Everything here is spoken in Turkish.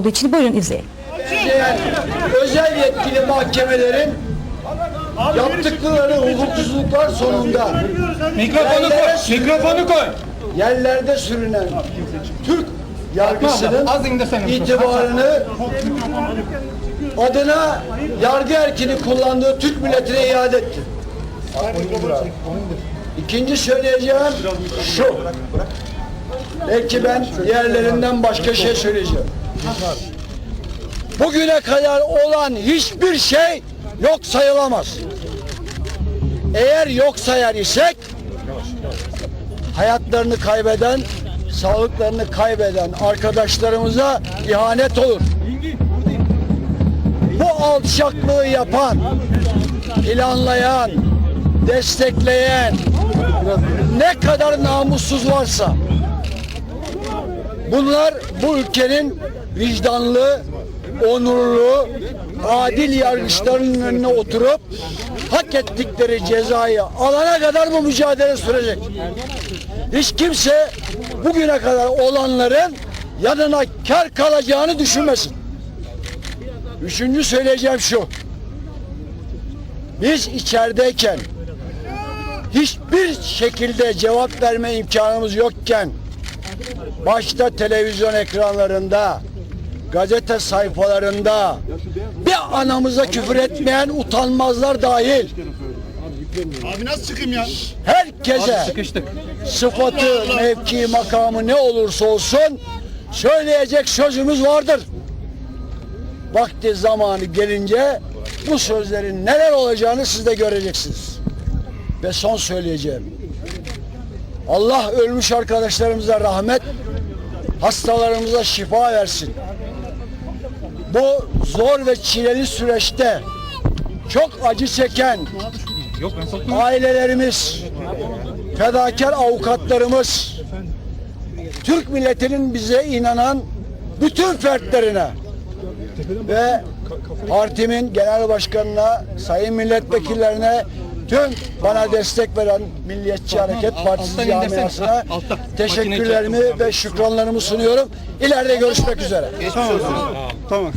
olduğu için buyurun izleyelim. özel yetkili mahkemelerin yaptıkları hukuksuzluklar sonunda Mikrofonu koy, mikrofonu koy. yerlerde sürünen Türk yargısının itibarını adına yargı erkini kullandığı Türk milletine iade etti. İkinci söyleyeceğim şu. Belki ben diğerlerinden başka şey söyleyeceğim. Bugüne kadar olan hiçbir şey yok sayılamaz. Eğer yok sayar isek hayatlarını kaybeden, sağlıklarını kaybeden arkadaşlarımıza ihanet olur. Bu alçaklığı yapan, planlayan, destekleyen ne kadar namussuz varsa bunlar bu ülkenin vicdanlı, onurlu, adil yargıçlarının önüne oturup hak ettikleri cezayı alana kadar bu mücadele sürecek. Hiç kimse bugüne kadar olanların yanına kar kalacağını düşünmesin. Üçüncü söyleyeceğim şu. Biz içerideyken hiçbir şekilde cevap verme imkanımız yokken başta televizyon ekranlarında gazete sayfalarında bir anamıza küfür etmeyen utanmazlar dahil Abi nasıl çıkayım ya? herkese Sıkıştık. sıfatı, mevki, makamı ne olursa olsun söyleyecek sözümüz vardır. Vakti zamanı gelince bu sözlerin neler olacağını siz de göreceksiniz. Ve son söyleyeceğim. Allah ölmüş arkadaşlarımıza rahmet, hastalarımıza şifa versin. Bu zor ve çileli süreçte çok acı çeken ailelerimiz, fedakar avukatlarımız, Türk milletinin bize inanan bütün fertlerine ve partimin genel başkanına, sayın milletvekillerine, tüm bana destek veren Milliyetçi Hareket Partisi camiasına teşekkürlerimi ve şükranlarımı sunuyorum. İleride görüşmek üzere. Tamam. Tamam.